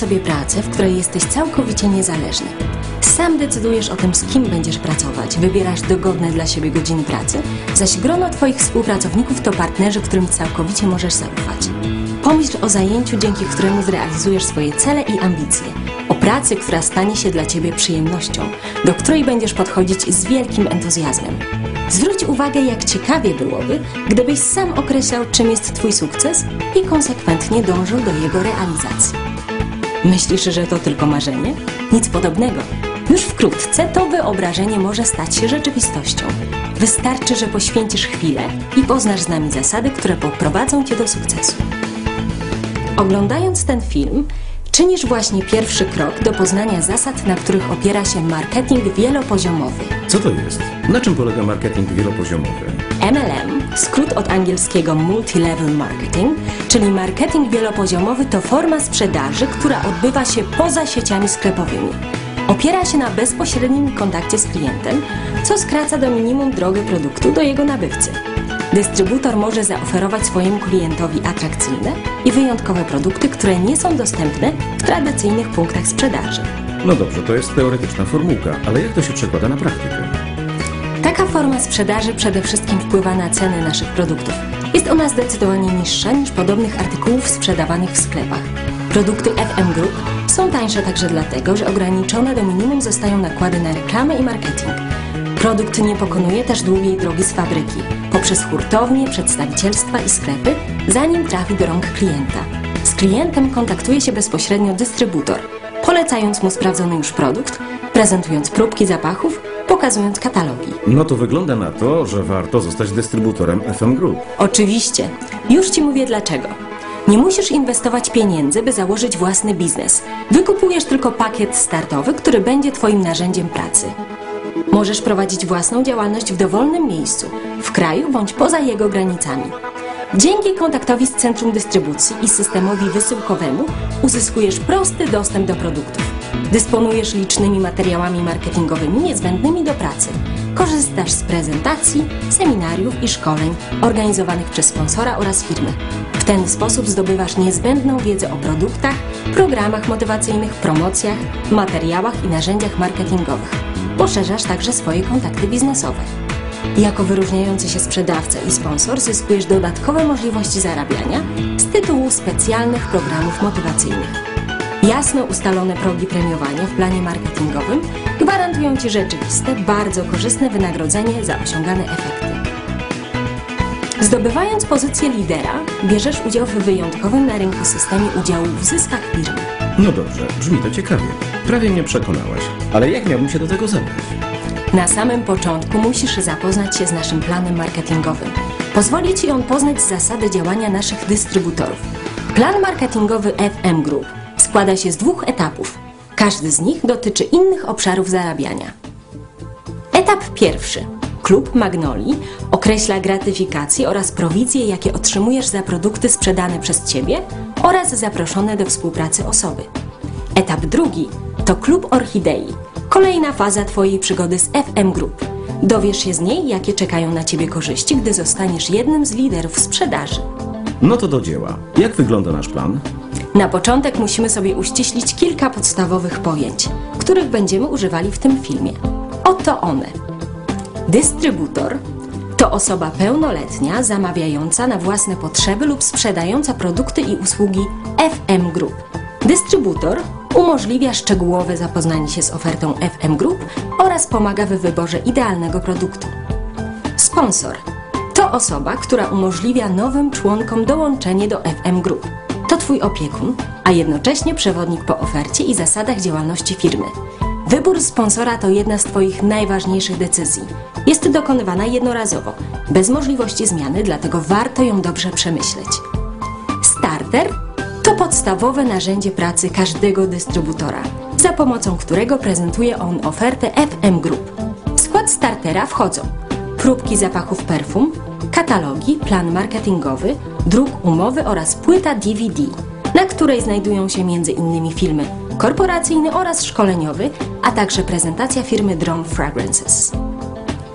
Sobie pracę, w której jesteś całkowicie niezależny. Sam decydujesz o tym, z kim będziesz pracować, wybierasz dogodne dla siebie godziny pracy, zaś grono Twoich współpracowników to partnerzy, którym całkowicie możesz zaufać. Pomyśl o zajęciu, dzięki któremu zrealizujesz swoje cele i ambicje. O pracy, która stanie się dla Ciebie przyjemnością, do której będziesz podchodzić z wielkim entuzjazmem. Zwróć uwagę, jak ciekawie byłoby, gdybyś sam określał, czym jest Twój sukces i konsekwentnie dążył do jego realizacji. Myślisz, że to tylko marzenie? Nic podobnego. Już wkrótce to wyobrażenie może stać się rzeczywistością. Wystarczy, że poświęcisz chwilę i poznasz z nami zasady, które poprowadzą Cię do sukcesu. Oglądając ten film, czynisz właśnie pierwszy krok do poznania zasad, na których opiera się marketing wielopoziomowy. Co to jest? Na czym polega marketing wielopoziomowy? MLM, skrót od angielskiego Multi-Level Marketing, czyli marketing wielopoziomowy to forma sprzedaży, która odbywa się poza sieciami sklepowymi. Opiera się na bezpośrednim kontakcie z klientem, co skraca do minimum drogę produktu do jego nabywcy. Dystrybutor może zaoferować swojemu klientowi atrakcyjne i wyjątkowe produkty, które nie są dostępne w tradycyjnych punktach sprzedaży. No dobrze, to jest teoretyczna formułka, ale jak to się przekłada na praktykę? Taka forma sprzedaży przede wszystkim wpływa na ceny naszych produktów. Jest ona zdecydowanie niższa niż podobnych artykułów sprzedawanych w sklepach. Produkty FM Group są tańsze także dlatego, że ograniczone do minimum zostają nakłady na reklamę i marketing. Produkt nie pokonuje też długiej drogi z fabryki, poprzez hurtownie, przedstawicielstwa i sklepy, zanim trafi do rąk klienta. Z klientem kontaktuje się bezpośrednio dystrybutor, polecając mu sprawdzony już produkt, prezentując próbki zapachów, pokazując katalogi. No to wygląda na to, że warto zostać dystrybutorem FM Group. Oczywiście. Już Ci mówię dlaczego. Nie musisz inwestować pieniędzy, by założyć własny biznes. Wykupujesz tylko pakiet startowy, który będzie Twoim narzędziem pracy. Możesz prowadzić własną działalność w dowolnym miejscu, w kraju bądź poza jego granicami. Dzięki kontaktowi z centrum dystrybucji i systemowi wysyłkowemu uzyskujesz prosty dostęp do produktów. Dysponujesz licznymi materiałami marketingowymi niezbędnymi do pracy. Korzystasz z prezentacji, seminariów i szkoleń organizowanych przez sponsora oraz firmy. W ten sposób zdobywasz niezbędną wiedzę o produktach, programach motywacyjnych, promocjach, materiałach i narzędziach marketingowych. Poszerzasz także swoje kontakty biznesowe. Jako wyróżniający się sprzedawca i sponsor zyskujesz dodatkowe możliwości zarabiania z tytułu specjalnych programów motywacyjnych. Jasno ustalone progi premiowania w planie marketingowym gwarantują Ci rzeczywiste, bardzo korzystne wynagrodzenie za osiągane efekty. Zdobywając pozycję lidera, bierzesz udział w wyjątkowym na rynku systemie udziału w zyskach firmy. No dobrze, brzmi to ciekawie. Prawie mnie przekonałaś. Ale jak miałbym się do tego zabrać? Na samym początku musisz zapoznać się z naszym planem marketingowym. Pozwoli Ci on poznać zasady działania naszych dystrybutorów. Plan marketingowy FM Group składa się z dwóch etapów. Każdy z nich dotyczy innych obszarów zarabiania. Etap pierwszy. Klub Magnoli określa gratyfikacje oraz prowizje, jakie otrzymujesz za produkty sprzedane przez Ciebie oraz zaproszone do współpracy osoby. Etap drugi to Klub Orchidei, kolejna faza Twojej przygody z FM Group. Dowiesz się z niej, jakie czekają na Ciebie korzyści, gdy zostaniesz jednym z liderów sprzedaży. No to do dzieła. Jak wygląda nasz plan? Na początek musimy sobie uściślić kilka podstawowych pojęć, których będziemy używali w tym filmie. Oto one. Dystrybutor to osoba pełnoletnia zamawiająca na własne potrzeby lub sprzedająca produkty i usługi FM Group. Dystrybutor umożliwia szczegółowe zapoznanie się z ofertą FM Group oraz pomaga w wyborze idealnego produktu. Sponsor to osoba, która umożliwia nowym członkom dołączenie do FM Group. To Twój opiekun, a jednocześnie przewodnik po ofercie i zasadach działalności firmy. Wybór sponsora to jedna z Twoich najważniejszych decyzji. Jest dokonywana jednorazowo, bez możliwości zmiany, dlatego warto ją dobrze przemyśleć. Starter to podstawowe narzędzie pracy każdego dystrybutora, za pomocą którego prezentuje on ofertę FM Group. W skład startera wchodzą próbki zapachów perfum, katalogi, plan marketingowy, druk umowy oraz płyta DVD, na której znajdują się m.in. filmy korporacyjny oraz szkoleniowy, a także prezentacja firmy Drone Fragrances.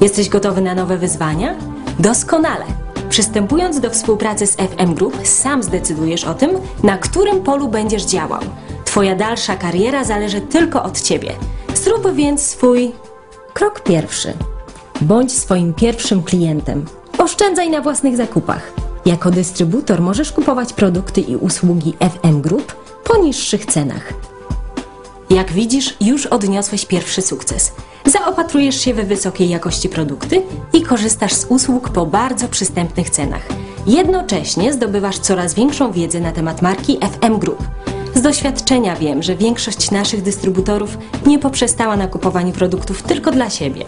Jesteś gotowy na nowe wyzwania? Doskonale! Przystępując do współpracy z FM Group, sam zdecydujesz o tym, na którym polu będziesz działał. Twoja dalsza kariera zależy tylko od ciebie. Zrób więc swój krok pierwszy. Bądź swoim pierwszym klientem. Oszczędzaj na własnych zakupach. Jako dystrybutor możesz kupować produkty i usługi FM Group po niższych cenach. Jak widzisz, już odniosłeś pierwszy sukces. Zaopatrujesz się we wysokiej jakości produkty i korzystasz z usług po bardzo przystępnych cenach. Jednocześnie zdobywasz coraz większą wiedzę na temat marki FM Group. Z doświadczenia wiem, że większość naszych dystrybutorów nie poprzestała na kupowaniu produktów tylko dla siebie.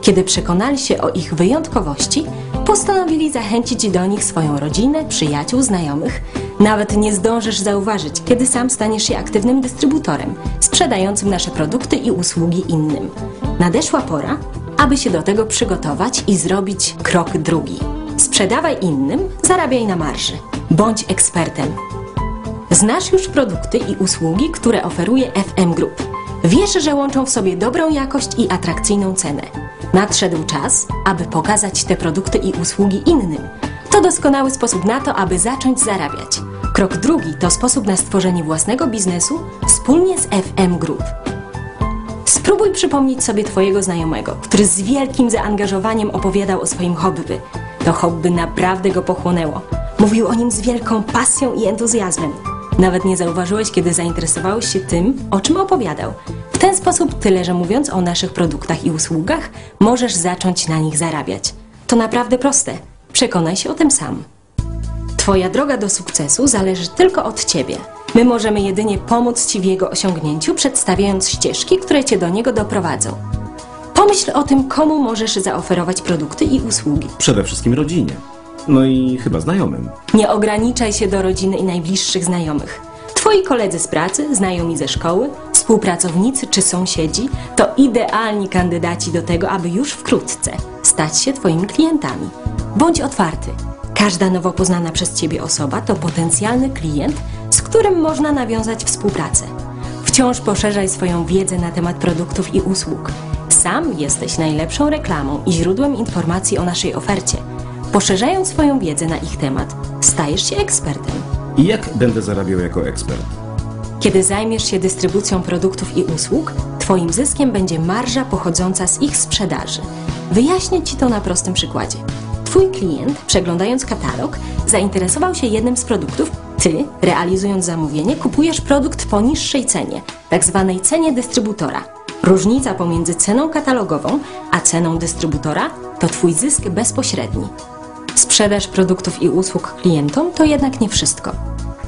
Kiedy przekonali się o ich wyjątkowości, postanowili zachęcić do nich swoją rodzinę, przyjaciół, znajomych. Nawet nie zdążysz zauważyć, kiedy sam staniesz się aktywnym dystrybutorem, sprzedającym nasze produkty i usługi innym. Nadeszła pora, aby się do tego przygotować i zrobić krok drugi. Sprzedawaj innym, zarabiaj na marży. Bądź ekspertem. Znasz już produkty i usługi, które oferuje FM Group. Wiesz, że łączą w sobie dobrą jakość i atrakcyjną cenę. Nadszedł czas, aby pokazać te produkty i usługi innym. To doskonały sposób na to, aby zacząć zarabiać. Krok drugi to sposób na stworzenie własnego biznesu wspólnie z FM Group. Spróbuj przypomnieć sobie Twojego znajomego, który z wielkim zaangażowaniem opowiadał o swoim hobby. To hobby naprawdę go pochłonęło. Mówił o nim z wielką pasją i entuzjazmem. Nawet nie zauważyłeś, kiedy zainteresowałeś się tym, o czym opowiadał. W ten sposób, tyle że mówiąc o naszych produktach i usługach, możesz zacząć na nich zarabiać. To naprawdę proste. Przekonaj się o tym sam. Twoja droga do sukcesu zależy tylko od Ciebie. My możemy jedynie pomóc Ci w jego osiągnięciu, przedstawiając ścieżki, które Cię do niego doprowadzą. Pomyśl o tym, komu możesz zaoferować produkty i usługi. Przede wszystkim rodzinie. No i chyba znajomym. Nie ograniczaj się do rodziny i najbliższych znajomych. Twoi koledzy z pracy, znajomi ze szkoły, współpracownicy czy sąsiedzi to idealni kandydaci do tego, aby już wkrótce stać się Twoimi klientami. Bądź otwarty. Każda nowo poznana przez Ciebie osoba to potencjalny klient, z którym można nawiązać współpracę. Wciąż poszerzaj swoją wiedzę na temat produktów i usług. Sam jesteś najlepszą reklamą i źródłem informacji o naszej ofercie. Poszerzając swoją wiedzę na ich temat, stajesz się ekspertem. I jak będę zarabiał jako ekspert? Kiedy zajmiesz się dystrybucją produktów i usług, Twoim zyskiem będzie marża pochodząca z ich sprzedaży. Wyjaśnię Ci to na prostym przykładzie. Twój klient, przeglądając katalog, zainteresował się jednym z produktów. Ty, realizując zamówienie, kupujesz produkt po niższej cenie, tak zwanej cenie dystrybutora. Różnica pomiędzy ceną katalogową a ceną dystrybutora to Twój zysk bezpośredni. Sprzedaż produktów i usług klientom to jednak nie wszystko.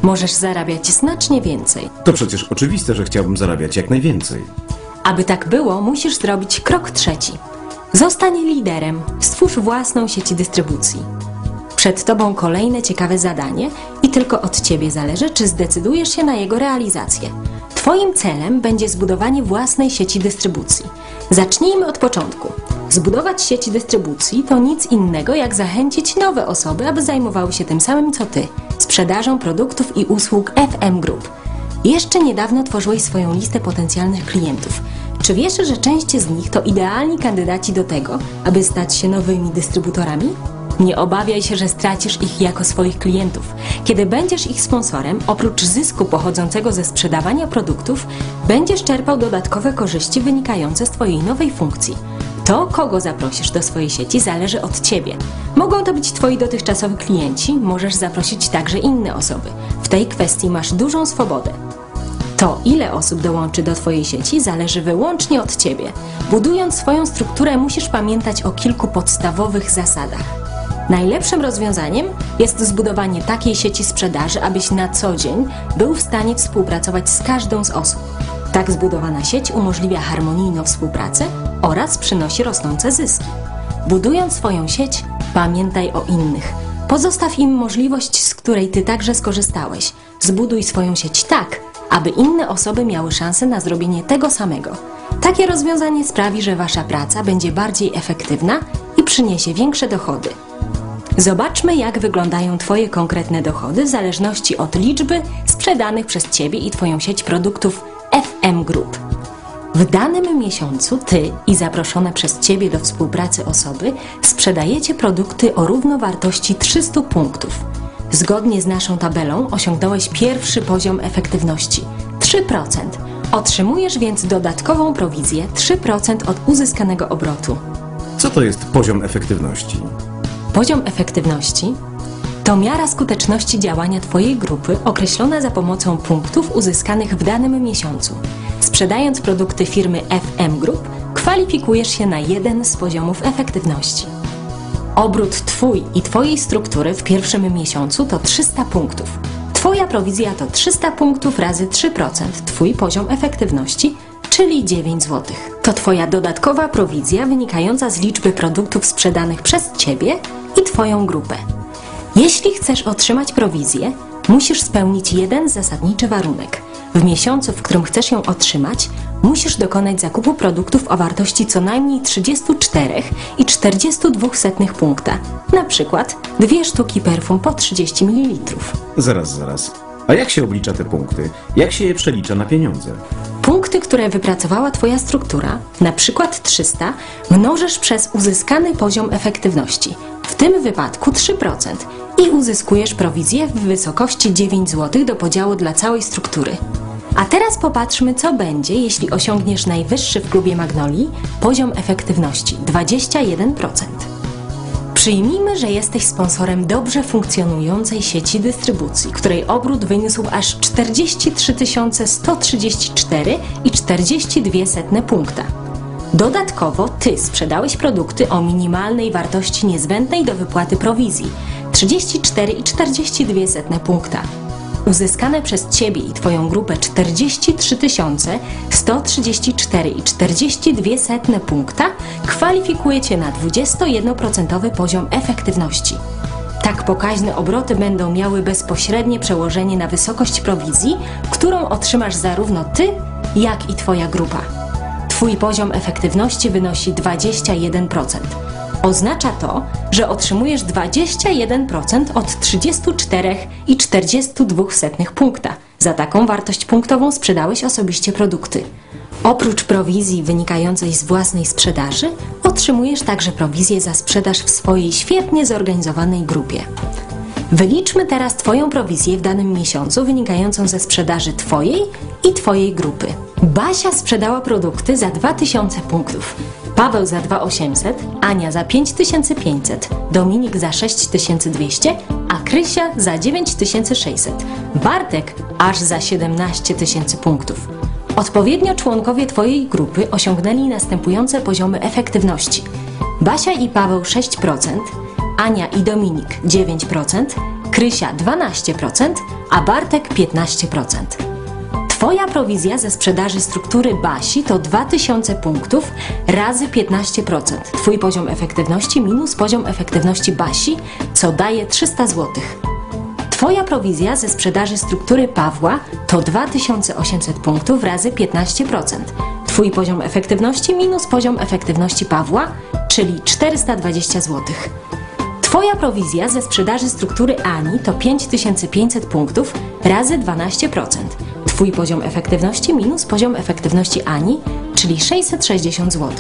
Możesz zarabiać znacznie więcej. To przecież oczywiste, że chciałbym zarabiać jak najwięcej. Aby tak było, musisz zrobić krok trzeci. Zostań liderem, stwórz własną sieć dystrybucji. Przed Tobą kolejne ciekawe zadanie i tylko od Ciebie zależy, czy zdecydujesz się na jego realizację. Twoim celem będzie zbudowanie własnej sieci dystrybucji. Zacznijmy od początku. Zbudować sieć dystrybucji to nic innego jak zachęcić nowe osoby, aby zajmowały się tym samym co Ty sprzedażą produktów i usług FM Group. Jeszcze niedawno tworzyłeś swoją listę potencjalnych klientów. Czy wiesz, że część z nich to idealni kandydaci do tego, aby stać się nowymi dystrybutorami? Nie obawiaj się, że stracisz ich jako swoich klientów. Kiedy będziesz ich sponsorem, oprócz zysku pochodzącego ze sprzedawania produktów, będziesz czerpał dodatkowe korzyści wynikające z Twojej nowej funkcji. To, kogo zaprosisz do swojej sieci, zależy od Ciebie. Mogą to być Twoi dotychczasowi klienci, możesz zaprosić także inne osoby. W tej kwestii masz dużą swobodę. To, ile osób dołączy do Twojej sieci, zależy wyłącznie od Ciebie. Budując swoją strukturę, musisz pamiętać o kilku podstawowych zasadach. Najlepszym rozwiązaniem jest zbudowanie takiej sieci sprzedaży, abyś na co dzień był w stanie współpracować z każdą z osób. Tak zbudowana sieć umożliwia harmonijną współpracę oraz przynosi rosnące zyski. Budując swoją sieć, pamiętaj o innych. Pozostaw im możliwość, z której ty także skorzystałeś. Zbuduj swoją sieć tak, aby inne osoby miały szansę na zrobienie tego samego. Takie rozwiązanie sprawi, że wasza praca będzie bardziej efektywna i przyniesie większe dochody. Zobaczmy, jak wyglądają Twoje konkretne dochody w zależności od liczby sprzedanych przez Ciebie i Twoją sieć produktów FM Group. W danym miesiącu ty i zaproszone przez ciebie do współpracy osoby sprzedajecie produkty o równowartości 300 punktów. Zgodnie z naszą tabelą osiągnąłeś pierwszy poziom efektywności 3%. Otrzymujesz więc dodatkową prowizję 3% od uzyskanego obrotu. Co to jest poziom efektywności? Poziom efektywności to miara skuteczności działania Twojej grupy określona za pomocą punktów uzyskanych w danym miesiącu. Sprzedając produkty firmy FM Group, kwalifikujesz się na jeden z poziomów efektywności. Obrót Twój i Twojej struktury w pierwszym miesiącu to 300 punktów. Twoja prowizja to 300 punktów razy 3%, Twój poziom efektywności, czyli 9 zł. To Twoja dodatkowa prowizja wynikająca z liczby produktów sprzedanych przez Ciebie i Twoją grupę. Jeśli chcesz otrzymać prowizję, musisz spełnić jeden zasadniczy warunek. W miesiącu, w którym chcesz ją otrzymać, musisz dokonać zakupu produktów o wartości co najmniej 34,42 punkta. Na przykład dwie sztuki perfum po 30 ml. Zaraz, zaraz. A jak się oblicza te punkty? Jak się je przelicza na pieniądze? Punkty, które wypracowała Twoja struktura, na przykład 300, mnożysz przez uzyskany poziom efektywności, tym wypadku 3%, i uzyskujesz prowizję w wysokości 9 zł do podziału dla całej struktury. A teraz popatrzmy, co będzie, jeśli osiągniesz najwyższy w klubie Magnolii poziom efektywności 21%. Przyjmijmy, że jesteś sponsorem dobrze funkcjonującej sieci dystrybucji, której obrót wyniósł aż 43 134,42 punkta. Dodatkowo ty sprzedałeś produkty o minimalnej wartości niezbędnej do wypłaty prowizji 34,42 punkta. Uzyskane przez Ciebie i Twoją grupę 43 134,42 punkta kwalifikuje Cię na 21% poziom efektywności. Tak pokaźne obroty będą miały bezpośrednie przełożenie na wysokość prowizji, którą otrzymasz zarówno Ty, jak i Twoja grupa. Twój poziom efektywności wynosi 21%. Oznacza to, że otrzymujesz 21% od 34,42 punkta. Za taką wartość punktową sprzedałeś osobiście produkty. Oprócz prowizji wynikającej z własnej sprzedaży, otrzymujesz także prowizję za sprzedaż w swojej świetnie zorganizowanej grupie. Wyliczmy teraz Twoją prowizję w danym miesiącu wynikającą ze sprzedaży Twojej i Twojej grupy. Basia sprzedała produkty za 2000 punktów, Paweł za 2800, Ania za 5500, Dominik za 6200, a Krysia za 9600, Bartek aż za 17 tysięcy punktów. Odpowiednio członkowie Twojej grupy osiągnęli następujące poziomy efektywności. Basia i Paweł 6%, Ania i Dominik 9%, Krysia 12%, a Bartek 15%. Twoja prowizja ze sprzedaży struktury Basi to 2000 punktów razy 15%. Twój poziom efektywności minus poziom efektywności Basi, co daje 300 zł. Twoja prowizja ze sprzedaży struktury Pawła to 2800 punktów razy 15%. Twój poziom efektywności minus poziom efektywności Pawła, czyli 420 zł. Twoja prowizja ze sprzedaży struktury Ani to 5500 punktów razy 12%. Twój poziom efektywności minus poziom efektywności Ani, czyli 660 zł.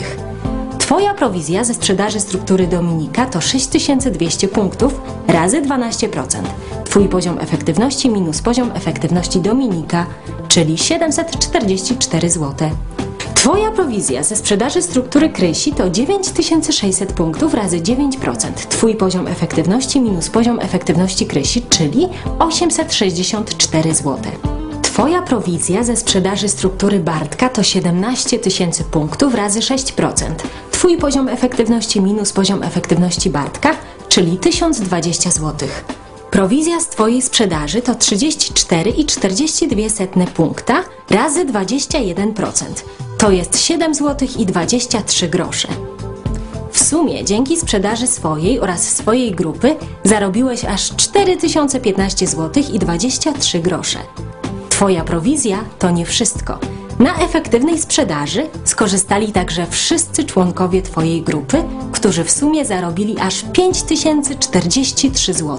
Twoja prowizja ze sprzedaży struktury Dominika to 6200 punktów razy 12%. Twój poziom efektywności minus poziom efektywności Dominika, czyli 744 zł. Twoja prowizja ze sprzedaży struktury Krysi to 9600 punktów razy 9%. Twój poziom efektywności minus poziom efektywności Krysi, czyli 864 zł. Twoja prowizja ze sprzedaży struktury Bartka to 17 tysięcy punktów razy 6%. Twój poziom efektywności minus poziom efektywności Bartka, czyli 1020 zł. Prowizja z Twojej sprzedaży to 34,42 punkta razy 21%. To jest 7 zł i 23 grosze. W sumie dzięki sprzedaży swojej oraz swojej grupy zarobiłeś aż 4015 zł i 23 grosze. Twoja prowizja to nie wszystko. Na efektywnej sprzedaży skorzystali także wszyscy członkowie Twojej grupy, którzy w sumie zarobili aż 5043 zł.